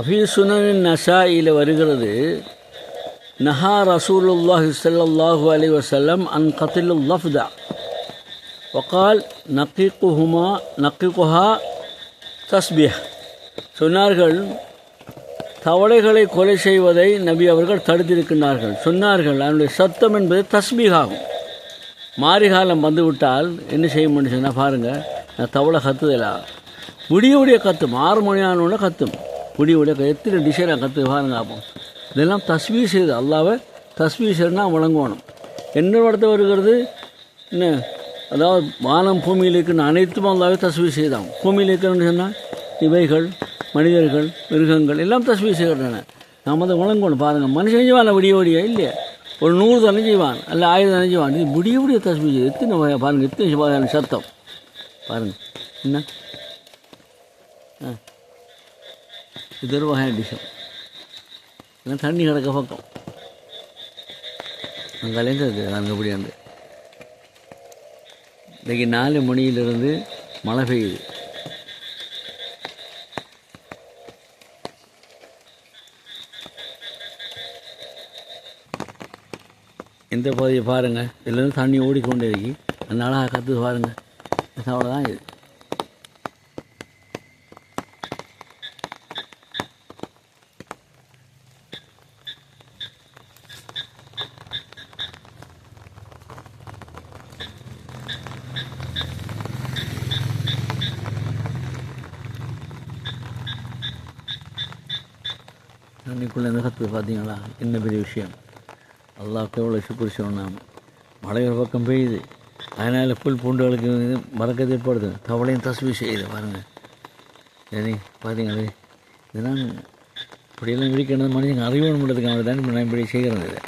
அஃபீ நசாயில் வருகிறது நஹா ரசூலுல்லாஹி சல்லாஹூ அலி வசல்லம் அன் கத்திலுல் லஃப்தா குஹுமா நக்கி குஹா தஸ்பிஹ். சொன்னார்கள் தவளைகளை கொலை செய்வதை நபி அவர்கள் தடுத்திருக்கின்றார்கள். சொன்னார்கள் அதனுடைய சத்தம் என்பது தஸ்பீகாகும் மாரிகாலம் வந்துவிட்டால் என்ன செய்ய முடியும்? சொன்னால் பாருங்கள் நான் தவளை கத்துதலா? விடிய விடிய கத்தும் ஆறு மணி ஆனோட கத்தும். புடி விடிய க- எத்தனை டிசைனாக கற்று பாருங்க அப்போ. இதெல்லாம் தஸ்பீ செய்து அல்லாவை தஸ்பீ செய்யணும்னா வழங்கணும். என்ன இடத்த வருகிறது? என்ன? அதாவது வானம் பூமியில் இருக்கிற அனைத்தும் அல்லாவே தஸ்பீ செய்தான் பூமியில் இருக்கிறன்னு சொன்னால் இவைகள் மனிதர்கள் மிருகங்கள் எல்லாம் தஸ்பீ செய்கின்றன நாம் அதை வழங்கணும். பாருங்கள் மனுஷன் செய்வான் விடிய விடிய? இல்லையா. ஒரு நூறு தானே செய்வான் அல்ல ஆயிரம் தானே செய்வான். இது விடிய விடிய தஸ்பீ செய்யுது. எத்தனை வகை பாருங்கள் எத்தனை வகையான சத்தம்? பாருங்கள் என்ன? ஆ. இது ஒரு வகையான டிஷம் ஏன்னா தண்ணி கிடக்க பக்கம். அங்கே அலைஞ்சது அங்கே அப்படியாண்டு இன்றைக்கி நாலு மணியிலிருந்து மழை பெய்யுது. இந்த பகுதியை பாருங்கள் இதுலேருந்து தண்ணி ஓடிக்கொண்டே இருக்கு. அதனால கற்று பாருங்கள் அவ்வளோதான் இது. தண்ணிக்குள்ளே இந்த கற்று பார்த்தீங்களா என்ன பெரிய விஷயம்? அல்லாஹ்க்கு எவ்வளோ சுக்குர் சொன்னாம மழை ஒரு பக்கம் பெய்யுது. அதனால் புல் பூண்டுகளுக்கு மறக்கிறது ஏற்படுது. தவளையும் தஸ்வி செய்யுது பாருங்கள் சரி பார்த்தீங்களே இதெல்லாம் இப்படியெல்லாம் விழிக்கிறது மனிதன் அறிவு பண்ணுறதுக்கு பண்ணுறதுக்காக தான் இப்படி நான் இப்படி செய்கிறது. இதை